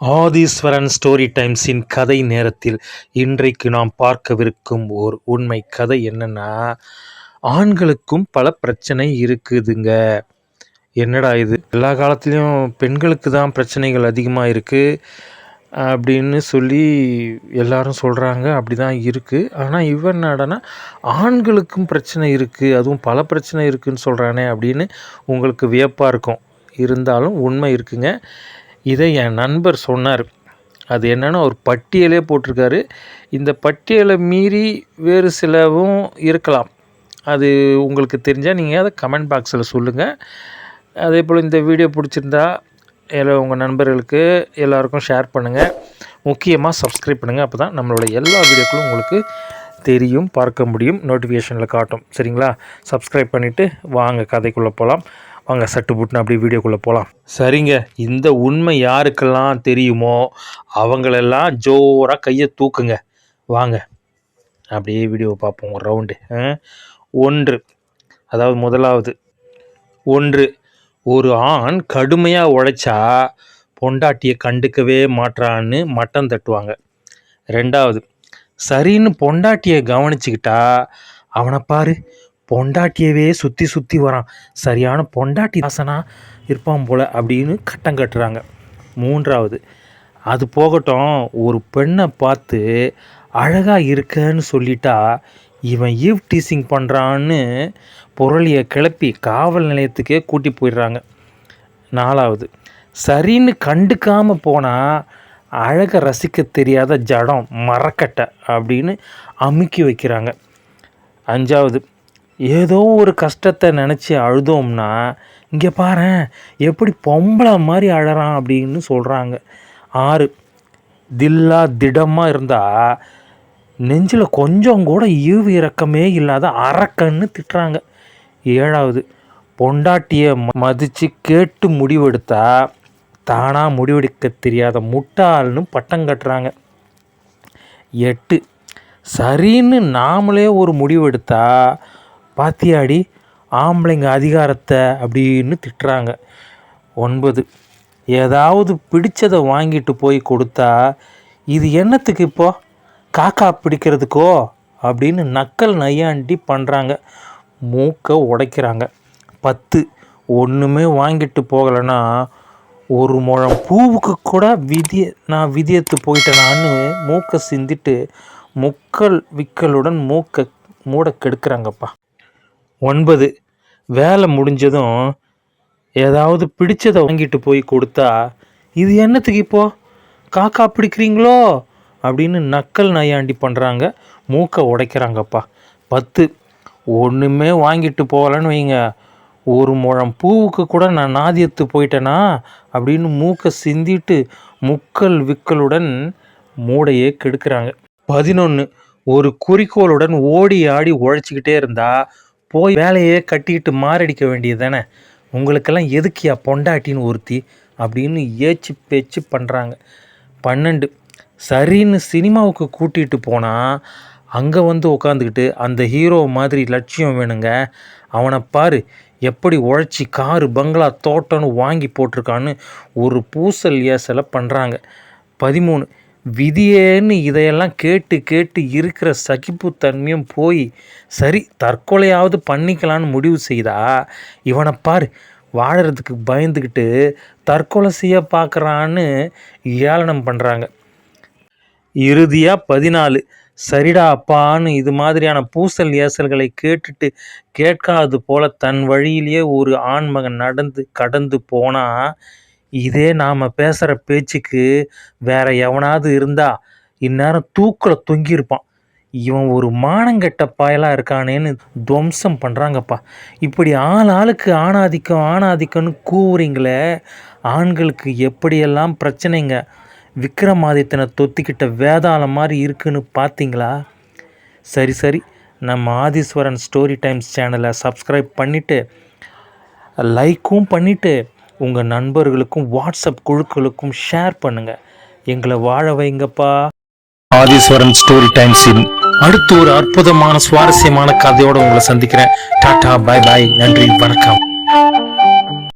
Aadheeswaran story டைம்ஸின் கதை நேரத்தில் இன்றைக்கு நாம் பார்க்கவிருக்கும் ஓர் உண்மை கதை என்னன்னா ஆண்களுக்கும் பல பிரச்சனை இருக்குதுங்க. என்னடா இது? எல்லா காலத்துலேயும் பெண்களுக்கு தான் பிரச்சனைகள் அதிகமாக இருக்குது அப்படின்னு சொல்லி எல்லாரும் சொல்கிறாங்க அப்படி தான் இருக்குது ஆனால் இவன் என்னடனா ஆண்களுக்கும் பிரச்சனை இருக்குது அதுவும் பல பிரச்சனை இருக்குதுன்னு சொல்கிறானே அப்படின்னு உங்களுக்கு வியப்பாக இருக்கும். இருந்தாலும் உண்மை இருக்குங்க. இதை என் நண்பர் சொன்னார். அது என்னென்னா ஒரு பட்டியலே போட்டிருக்காரு. இந்த பட்டியலை மீறி வேறு சிலவும் இருக்கலாம். அது உங்களுக்கு தெரிஞ்சால் நீங்கள் அதை கமெண்ட் பாக்ஸில் சொல்லுங்கள் அதே போல் இந்த வீடியோ பிடிச்சிருந்தா எல்லா உங்கள் நண்பர்களுக்கு எல்லாருக்கும் ஷேர் பண்ணுங்கள் முக்கியமாக சப்ஸ்கிரைப் பண்ணுங்கள் அப்போ தான் நம்மளோட எல்லா வீடியோக்களும் உங்களுக்கு தெரியும் பார்க்க முடியும் நோட்டிஃபிகேஷனில் காட்டும். சரிங்களா? சப்ஸ்கிரைப் பண்ணிவிட்டு வாங்க கதைக்குள்ளே போகலாம் வாங்க சட்டு புட்டுன்னு அப்படியே வீடியோக்குள்ளே போகலாம் சரிங்க. இந்த உண்மை யாருக்கெல்லாம் தெரியுமோ அவங்களெல்லாம் ஜோராக கையை தூக்குங்க. வாங்க அப்படியே வீடியோவை பார்ப்போம். ஒரு ரவுண்டு ஒன்று. அதாவது முதலாவது. ஒன்று. ஒரு ஆண் கடுமையாக உழைச்சா பொண்டாட்டியை கண்டுக்கவே மாட்றான்னு மட்டம் தட்டுவாங்க. ரெண்டாவது. சரின்னு பொண்டாட்டியை கவனிச்சுக்கிட்டா அவனை பாரு பொண்டாட்டியவே சுற்றி சுற்றி வரான். சரியான பொண்டாட்டி தாசனா இருப்பான் போல் அப்படின்னு கட்டம் கட்டுறாங்க. மூன்றாவது அது போகட்டும் ஒரு பெண்ணை பார்த்து அழகாக இருக்கன்னு சொல்லிட்டா இவன் ஈவ் டீசிங் பண்ணுறான்னு பொருளியை கிளப்பி காவல் நிலையத்துக்கே கூட்டி போயிடுறாங்க. நாலாவது சரின்னு கண்டுக்காமல் போனால் அழகை ரசிக்க தெரியாத ஜடம் மரக்கட்டை அப்படின்னு அமுக்கி வைக்கிறாங்க. அஞ்சாவது ஏதோ ஒரு கஷ்டத்தை நினச்சி அழுதோம்னா இங்கே பாரு எப்படி பொம்பளை மாதிரி அழறான்? அப்படின்னு சொல்கிறாங்க ஆறு தில்லா திடமாக இருந்தால் நெஞ்சில் கொஞ்சம் கூட ஈவு இறக்கமே இல்லாத அரக்கன்னு திட்டுறாங்க. ஏழாவது பொண்டாட்டியை மதித்து கேட்டு முடிவெடுத்தா தானாக முடிவெடுக்க தெரியாத முட்டாள்னு பட்டம் கட்டுறாங்க. எட்டு சரின்னு நாமளே ஒரு முடிவெடுத்தா பாத்தியாடி ஆம்பளைங்க அதிகாரத்தை அப்படின்னு திட்டுறாங்க. ஒன்பது ஏதாவது பிடிச்சதை வாங்கிட்டு போய் கொடுத்தா இது என்னத்துக்கு இப்போ? காக்கா பிடிக்கிறதுக்கோ? அப்படின்னு நக்கல் நையாண்டி பண்ணுறாங்க மூக்கை உடைக்கிறாங்க. பத்து ஒன்றுமே வாங்கிட்டு போகலைன்னா ஒரு முழம் பூவுக்கு கூட விதிய நான் விதியத்து போயிட்டேனான்னு மூக்கை சிந்திட்டு முக்கல் விக்கலுடன் மூக்கை மூட கெடுக்கிறாங்கப்பா. ஒன்பது. வேலை முடிஞ்சதும் ஏதாவது பிடிச்சதை வாங்கிட்டு போய் கொடுத்தா இது என்னத்துக்கு இப்போ? காக்கா பிடிக்கிறீங்களோ? அப்படின்னு நக்கல் நையாண்டி பண்ணுறாங்க மூக்கை உடைக்கிறாங்கப்பா. பத்து. ஒன்றுமே வாங்கிட்டு போகலன்னு வைங்க. ஒரு முழம் பூவுக்கு கூட நான் நாதியத்து போயிட்டேனா? அப்படின்னு மூக்கை சிந்திட்டு முக்கல் விக்கலுடன் மூடையே கெடுக்கிறாங்க. பதினொன்று ஒரு குறிக்கோளுடன் ஓடி ஆடி உழைச்சிக்கிட்டே இருந்தால் போய் வேலையே கட்டிக்கிட்டு மாரடிக்க வேண்டியது தானே? உங்களுக்கெல்லாம் எதுக்கியா பொண்டாட்டின்னு ஒருத்தி அப்படின்னு ஏச்சு பேச்சு பண்ணுறாங்க பன்னெண்டு. சரின்னு சினிமாவுக்கு கூட்டிகிட்டு போனால் அங்கே வந்து உட்காந்துக்கிட்டு அந்த ஹீரோ மாதிரி லட்சியம் வேணுங்க. அவனை பாரு எப்படி உழைச்சி காரு பங்களா தோட்டம்னு வாங்கி போட்டிருக்கான்னு ஒரு பூசல் ஏசலை பண்ணுறாங்க பதிமூணு. விதியேன்னு இதையெல்லாம் கேட்டு கேட்டு இருக்கிற சகிப்புத்தன்மையும் போய் சரி தற்கொலையாவது பண்ணிக்கலான்னு முடிவு செய்தா? இவனை பாரு வாழறதுக்கு பயந்துக்கிட்டு தற்கொலை செய்ய பார்க்குறான்னு ஏளனம் பண்ணுறாங்க இறுதியாக பதினாலு சரிடா அப்பான்னு இது மாதிரியான பூசல் ஏசல்களை கேட்டுட்டு கேட்காது போல தன் வழியிலேயே ஒரு ஆண்மகன் நடந்து கடந்து போனால் இதே நாம் பேசுகிற பேச்சுக்கு வேற எவனாவது இருந்தா இந்நேரம் தூக்கில் தொங்கியிருப்பான். இவன் ஒரு மானங்கெட்ட பாயலாக இருக்கானேன்னு துவம்சம் பண்ணுறாங்கப்பா இப்படி ஆள் ஆளுக்கு ஆணாதிக்கம் ஆணாதிக்கம்னு கூவுறீங்களே ஆண்களுக்கு எப்படியெல்லாம் பிரச்சனைங்க? விக்ரமாதித்தனை தொத்திக்கிட்ட வேதாளம் மாதிரி இருக்குன்னு பார்த்தீங்களா சரி சரி. நம்ம ஆதீஸ்வரன் ஸ்டோரி டைம்ஸ் சேனலை சப்ஸ்கிரைப் பண்ணிவிட்டு லைக்கும் பண்ணிவிட்டு உங்கள் நண்பர்களுக்கும் வாட்ஸ்அப் குழுக்களுக்கும் ஷேர் பண்ணுங்கள் எங்களை வாழ வைங்கப்பா. ஆதீஸ்வரன் ஸ்டோரி டைம்ஸின் அடுத்து ஒரு அற்புதமான சுவாரஸ்யமான கதையோடு உங்களை சந்திக்கிறேன். டாடா பாய் பாய் நன்றி வணக்கம்.